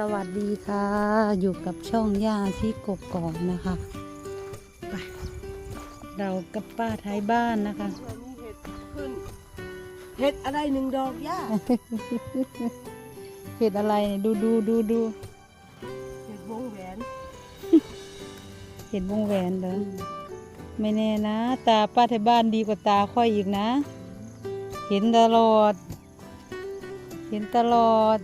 สวัสดีค่ะ อยู่กับช่องย่าที่กกอกนะคะไปเรากับป้าท้ายบ้านนะคะเห็ดขึ้น เห็ดอะไรหนึ่งดอกย่า เห็ดอะไรเนี่ยดูดูดูดูเห็ดวงแหวนเห็ดวงแหวนเหรอไม่แน่นะ ตาป้าท้ายบ้านดีกว่าตาค่อยอีกนะ เห็นตลอด เห็นตลอด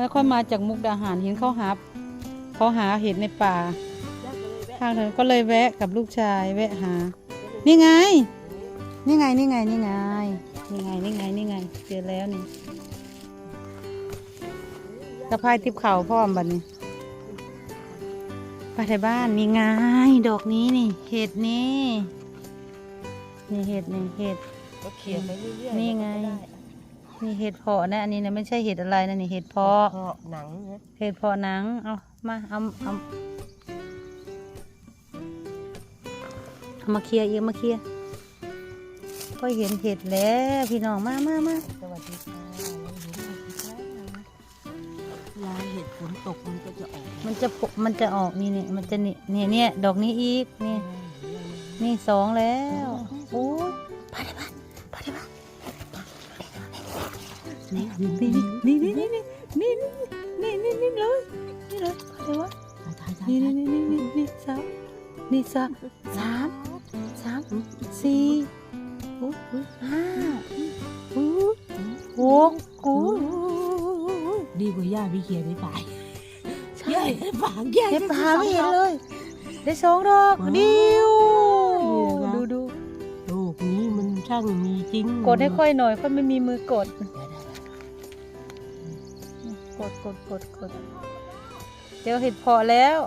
มื่อค่อยมาจากมุกดาหารเห็นเขาหาเขาหาเห็ดในป่าย่าก็เลยแวะทางถนนก็เลยแวะกับลูกชายแวะหา นี่ไง นี่ไงนี่ไงนี่ไงนี่ไงนี่ไงนี่ไงเจอแล้วนี่กระพายติบเข่าพ่อมบัดนี้ไปที่บ้านนี่ไงดอกนี้นี่ เห็ดนี่นี่เห็ดนี่เห็ดก็เขียนไปเรื่อยๆนี่ไงมัก็ด้ นี่เห็ดเพาะนะอันนี้นะไม่ใช่เห็ดอะไรนะนี่เห็ดเพาะเพาะหนังนะเห็ดเพาะหนัง เอามาเอาเอาเอามาเคลียร์เองมาเคลียร์ก็เห็นเห็ดแล้วพี่น้องมามามาสวัสดีค่ะเราเห็นเห็ดอีกแล้วนะเวลาเห็ดฝนตกมันก็จะออกมันจะปกมันจะออกนี่นี่มันจะนี่เนี่ยเนี่ยดอกนี้อีกนี่นี่สองแล้วโอ้ยไปได้บ้าน นี่นี่นี่นี่นี่นี่นี่นี่นี่นี่เลยนี่เลยไปได้วะนี่นี่นี่นี่นี่นี่สามนี่สามสามสามสี่ห้าหกโอ้ยดีกว่าย่าพี่เขียนไม่ไปใช่ย่าเห็นปากย่เห็นปลาไม่เห็นเลย ได้สองดอกดิวดูดูโลกนี้มันช่างมีจริง กดให้ค่อยหน่อยค่อยไม่มีมือกด ดกดกดกดเดี๋ยวเห็ดเพอแล้ว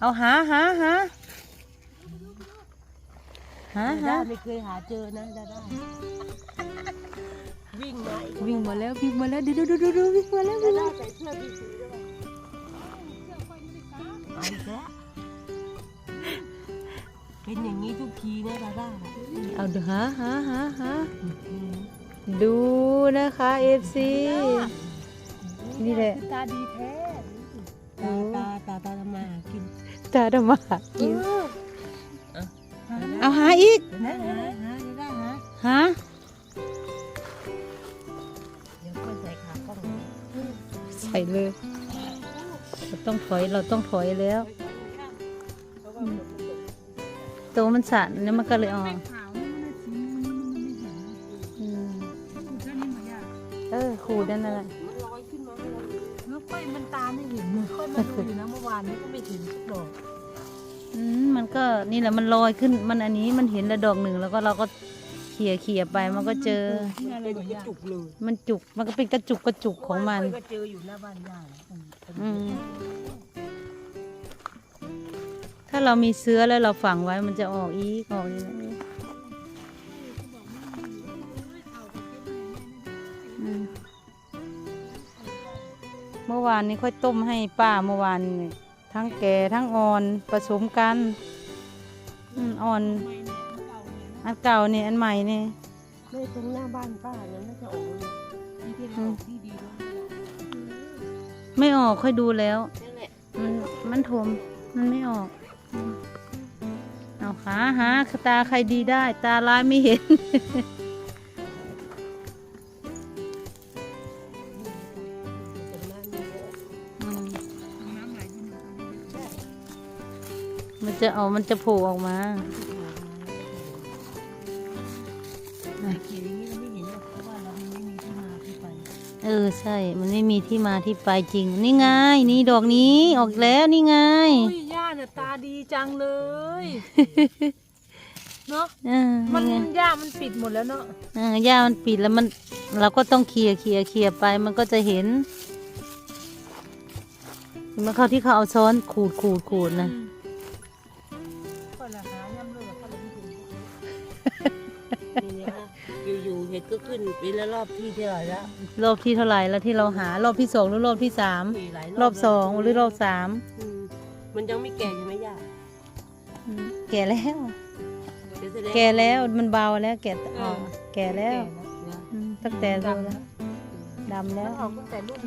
เอาหาหาหาหาดาหาไม่เคยหาเจอนะดาด้าวิ่งมาอีกวิ่งมาแล้ววิ่งมาแล้วดูดูดูดูดูวิ่งมาแล้ววิ่งมาดาแล้วใส่เสื้อพี่สีด้วยเอาอีกแล้วเป็นอย่างนี้ทุกทีนะดาด้าเอาดูหาหาหาหาดูนะคะเอฟซี นี่แหละตาดีแท้ตาตาตาตาทำมาหากินตาดำมาหากินเอาเอาหาอีกนะหาหาได้หาหาเดี๋ยวก็ใส่ขากล้องใส่เลยเราต้องถอยเราต้องถอยแล้วตัวมันสั่นแล้วมันก็เลยออกอืมเออขูดนั่นแหละ อยู่นะเมื่อวานนี้ก็ไม่เห็นสักดอกอืมมันก็นี่แหละมันลอยขึ้น มันอันนี้มันเห็นระดอกหนึ่งแล้วก็เราก็เขี่ยเขี่ยไปมันก็เจอเป็นกระจุกเลยมันจุกมันก็เป็นกระจุกกระจุกของมัน ก็เจออยู่หน้าบ้านย่านะอืมถ้าเรามีเสื้อแล้วเราฝังไว้มันจะออกอีกออกนี่นะอืม เมื่อวานนี้ค่อยต้มให้ป้าเมื่อวานนี่ทั้งแก่ทั้งอ่อนผสมกันอืมอ่อนอันเก่านี่อันใหม่นี่ไม่ตรงหน้าบ้านป้าเนี่ยน่าจะออกเลยนี่ที่ออกที่ดีด้วยไม่ออกค่อยดูแล้วนั่นแหละมันมันถมมันไม่ออกอืมเอาหาหาตาใครดีได้ ตาลายไม่เห็น มันจะเอามันจะโผล่ออกมาเขียนอย่างนี้เราไม่เห็นหรอกเพราะว่าเราไม่มีที่มาที่ไปเออใช่ มันไม่มีที่มาที่ไปจริง นี่ไง นี่ดอกนี้ออกแล้วนี่ไงอุ้ยย่าน่ะตาดีจังเลยเนาะเออมันนี่ไงย่ามันปิดหมดแล้วเนาะเออย่ามันปิดแล้วมัน เราก็ต้องเคลียร์เคลียร์เคลียร์ไป มันก็จะเห็นมันเข้าที่เขาเอาช้อนขูดขูดขูดนะก็ อยู่ๆเห็ดก็ขึ้นปีละรอบที่เท่าไหร่แล้วรอบที่เท่าไหร่แล้วที่เราหารอบที่สองหรือรอบที่สามมีหลายรอบสองหรือรอบสามอืมมันยังไม่แก่ใช่ไหมย่าอืมแก่แล้ว เดี๋ยวแสดง แก่แล้วมันเบาแล้วแก่ออกแก่แล้วแก่แล้วอืมตั้งแต่ดูแล้วดำมัแล้นวออกตั้งแต่รุ่น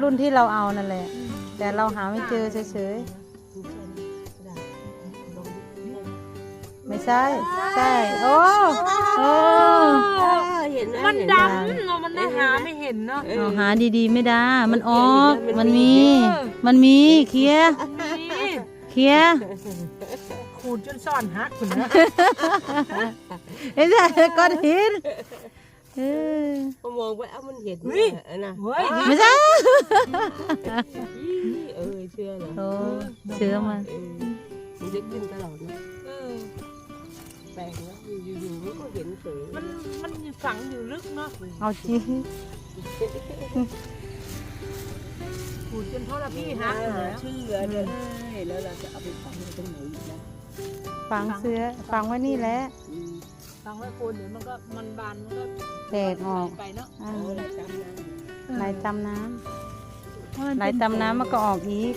รุ่นที่เราเอานั่นแหละ แต่เราหาไม่เจอเฉยๆ ไม่ใช่ ใช่ โอ้โอ้เห็นไหมมันเห็ดไหำเนาะมันน่าหาไม่เห็นเนาะเอเอาอหาดีๆ ไม่ได้ มันออก มัมันนมีมี มันมี เคลียร์นี่เคลียร์ขูดจนซ่อนฮักคุณนะไม่ใช่ก้อนหินเออพอมองไปเอ้ามันเห็นเฮ้ยเออนะเฮ้ยไม่ใช่เออเชื่อเหรอโอ้เชื้อมันเออมันจะขึ้นตลอดนะเออ แปลกนะอยู่ๆมันก็เห็นเฉยมันมันฝังอยู่ลึกเนาะเอาจริงขูดจนพ่อละพี่ฮักอยู่แล้วเชื่อเลยแล้วเราจะเอาไปฝังไว้ตรงไหนอีกนะฝังเสื้อฝังไว้นี่แหละอืมฟังไว้คนเดี๋ยวมันก็มันบานมันก็แตกออกไปเนาะอ่าโอ้อะไรจำนะไหลตำน้ำไหลตำน้ำมันก็ออกอีก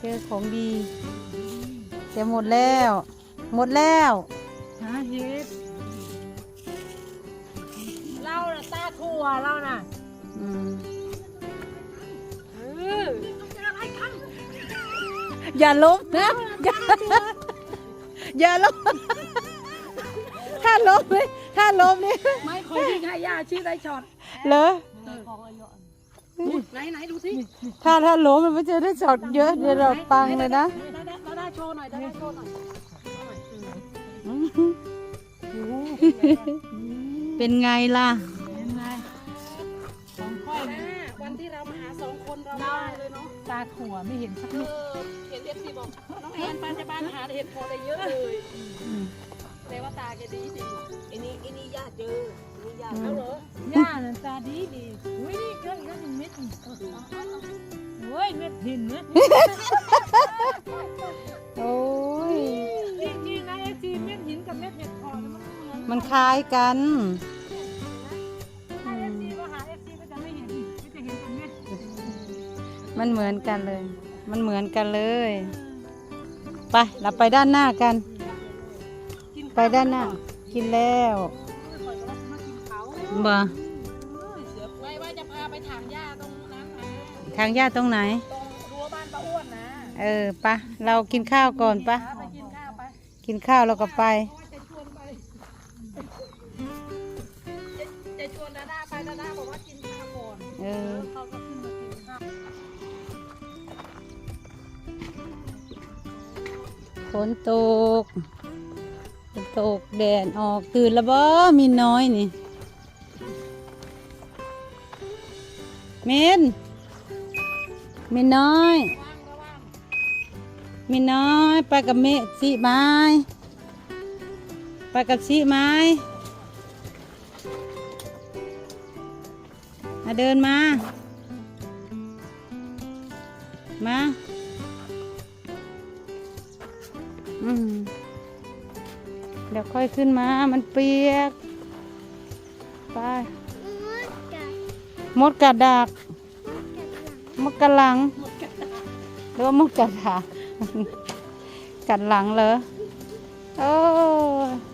เจอของดีจะหมดแล้ว หมดแล้วหาเห็ดเล่าน่ะตาถั่วเล่าน่ะอืมเอออย่าล้มนะอย่าอย่าล้มถ้าล้มเลยถ้าล้มนี่ไม่คอยที่ใครย่าชื่อไรช็อตเหรอ ไหนไหนดูสิถ้าถ้าล้มมันไม่จะได้ช็อตเยอะเดี๋ยวเราปังเลยนะได้ได้ได้โชว์หน่อยได้โชว์หน่อยเป็นไงล่ะเป็นไงของค่อยนะวันที่เรามาหาสองคนเราได้เลยเนาะตาถั่วไม่เห็นสักนิดเห็นเอฟซีบอกน้องแอนปานจะบ้านหาเห็ดพอได้เยอะเลยแต่ว่าตาแกดีดีไอ้นี่ไอ้นี่ญาติเจอไอ้นี่ญาติแล้วเหรอ ย่าน่ะตาดีดีอุ้ยนี่เกินเกินเม็ดนี่เฮ้ยเม็ดหินนะโอ้ยจริงๆนะเอซีเม็ดหินกับเม็ดเห็ดพอมันเหมือนมันคล้ายกันถ้าเอซีก็หาเอซีก็จะไม่เห็นไม่จะเห็นเป็นเม็ดมันเหมือนกันเลย มันเหมือนกันเลย ไปเราไปด้านหน้ากัน ไปด้านหน้า กินแล้ว บ่ไว้ว่าจะพาไปถางหญ้าตรงนั้นนะทางญาติตรงไหน ตรงรั้วบ้านป้าอ้วนนะเออไปะเรากินข้าวก่อนปะไปกินข้าวไปกินข้าวเราก็ไปจะชวนไปจะชวนดาดาไปดาดาบอกว่ากินข้าวก่อนเออ เขาก็ขึ้นมากินข้าวฝนตกฝนตกแดดออกตื่นแล้วบ่มีน้อยนี่ เมนมีน้อยมีน้อยไปกับเมสีไม้ไปกับสีไม้มาเดินมา มา อืม เดี๋ยวค่อยขึ้นมา มันเปียก ไป มดกัดดักมดกัดหลังหรือว่ามดกัดดักกัดหลังเหรอโอ้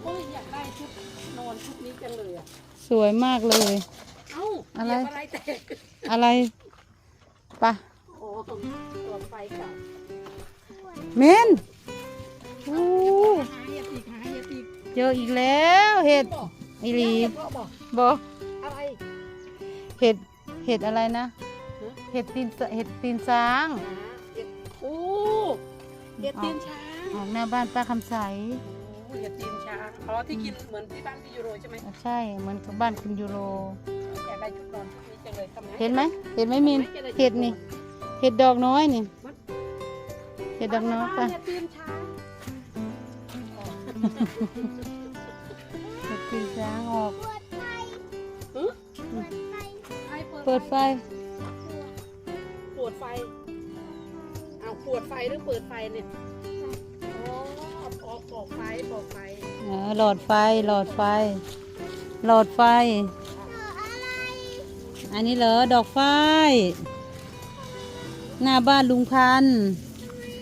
โอ้ยอยากได้ชุดนอนชุดนี้จังเลยอะสวยมากเลย เอ้าอะไร เหยียบอะไรแตกอะไรไปะโอ้ตัวไฟเก่าเมนอู้หาเห็ดอีกหาเห็ดอีกเจออีกแล้วเห็ดอีหลีเห็ดเพราะบอก บอกอะไรเห็ด เห็ดอะไรนะ เห็ดตีนสเห็ดตีนช้างหาเห็ดโอ้เห็ดตีนช้างออกหน้าบ้านป้าคำใสโอ้เห็ดตีนช้างอ๋อที่กินเหมือนที่บ้านพี่ยูโรใช่ไหมใช่เหมือนกับบ้านคุณยูโรอยากได้ชุดนอนชุดนี้จังเลยทำไงเห็นไหมเห็นไหมมินเห็ดนี่เห็ดดอกน้อยนี่เห็ดดอกน้อยป่ะเห็ดตีนช้างเห็ดตีนช้างออก เปิดไฟ ปวดไฟ เอาปวดไฟหรือเปิดไฟเนี่ยอ๋อออกปอกไฟปอกไฟเออหลอดไฟหลอดไฟ หลอดไฟ อันนี้เหรอดอกไฟ หน้าบ้านลุงพันธุ์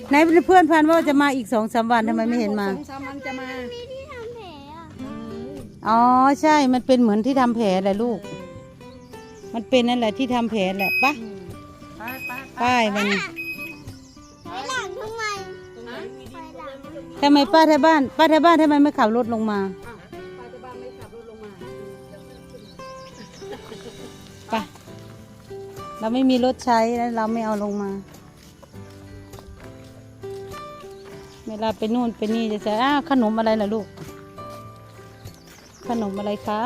ไหนเพื่อนพันว่าจะมาอีกสองสามวันทำไมไม่เห็นมา สองสามวันจะมา มีที่ทำแผลอะ อ๋อใช่ มันเป็นเหมือนที่ทำแผลแหละลูก มันเป็นนั่นแหละที่ทำแผลแหละปะไปไปป้ายมันไปหลังทำไมตรงไหนมีดีไปหลังทำไมป้าแถวบ้าน ป้าแถวบ้านทำไมไม่ขับรถลงมาอะป้าจะบ้านไม่ขับรถลงมา ไปเราไม่มีรถใช้แล้วเราไม่เอาลงมา เวลาไปนู่นไปนี่จะจะอ้าวขนมอะไรล่ะลูก ขนมอะไรคะ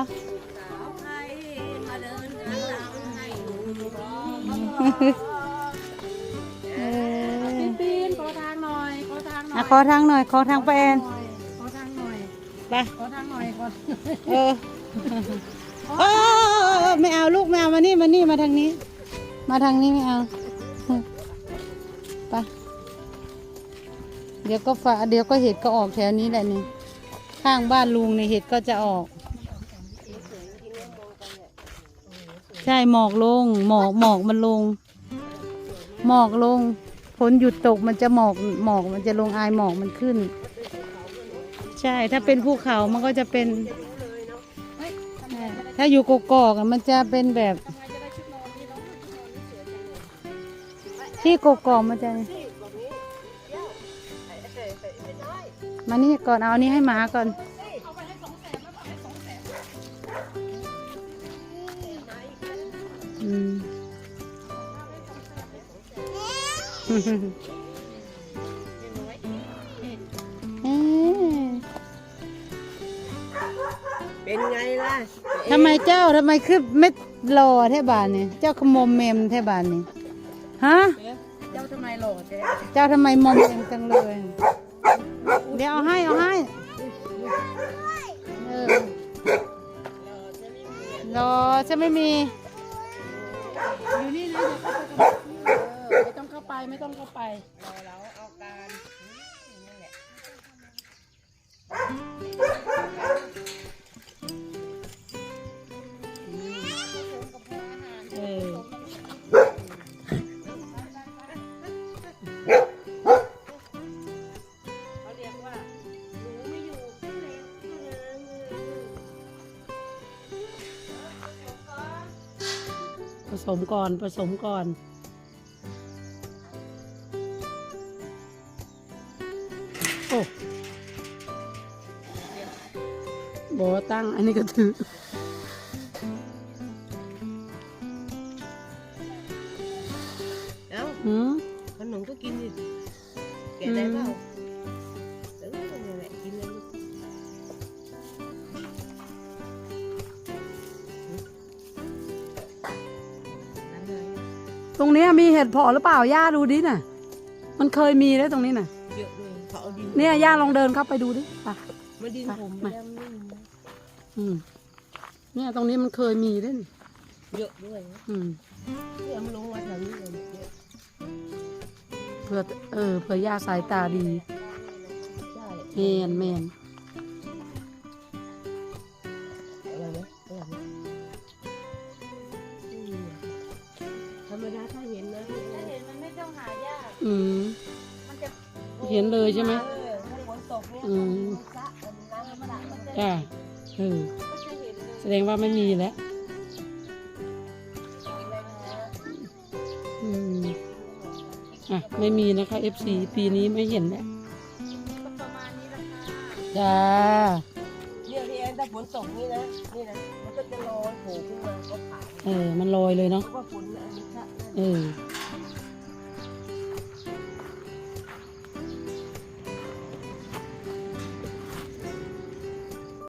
เออปีนขอทางหน่อยขอทางหน่ออะยขอทางหน่อย ขอทางป้าแอนขอทางหน่อยไปขอทางหน่อยขอเออเออเออเออไม่เอาลูกไม่เอามานี่มานี่มาทางนี้ มาทางนี้ไม่เอาไปเดี๋ยวก็ฟ้าเดี๋ยวก็เห็ดก็ออกแถวนี้แหละนี่ข้างบ้านลุงในเห็ดก็จะออก ใช่หมอกลง หมอกหมอกมันลง หมอกลงฝนหยุดตกมันจะหมอกหมอกมันจะลงอายหมอกมันขึ้น ใช่ถ้าเป็นภูเขามันก็จะเป็นใช่ถ้าอยู่กกอกอะมันจะเป็นแบบที่กกอกมันจะมานี่ก่อนเอาอันนี้ให้หมาก่อน อืมเป็นไงล่ะทำไมเจ้าทำไมคือไม่รอแท่บานเนี่ยเจ้าขมมเมมแท่บานนี่ฮะ เจ้าทำไมหล่อเจ๊เจ้าทำไมมอมเมมจังเลย เดี๋ยวเอาให้เอาให้เออรอจะไม่มี อยู่นี่นะเดี๋ยวเข้าไปกับเออไม่ต้องเข้าไปไม่ต้องเข้าไป รอแล้วเอาการนี่แหละ สมก่อนผสมก่อน โอ้บอตั้งอันนี้ก็ถือเอ้าหืมขนมก็กินดิแกะได้เปล่า นี้ยมีเห็ดเพาะหรือเปล่าย่าดูดิน่ะ มันเคยมีแล้วตรงนี้น่ะ เยอะเลยเขาเอาดินเนี่ยย่าลองเดินเข้าไปดูดิไป มาดินผมมา แล้วไม่มีนะอืม เนี่ยตรงนี้มันเคยมีด้วยนี่เยอะด้วยนะอืม เนี่ยมันลงมาแถวนี้เลยเนี่ยเผื่อเออเผื่อย่าสายตาดีใช่แมนแมน เห็นเลยใช่ไหมเออถ้าฝนตกเนี่ยอืมสระน้ำมันสระมันจะจ้าเออก็จะเห็นเลยแสดงว่าไม่มีแล้วอะไรนะอืมอะ ไม่มีนะคะ FC ปีนี้ไม่เห็นแล้วประมาณนี้แหละค่ะจ้าเนี่ยพี่แอนถ้าฝนตกนี่นะนี่นะมันก็จะลอยโผล่ขึ้นมาก็ขายเออ มันลอยเลยเพเนาะราะว่าฝนอันนี้สระนั่นเออ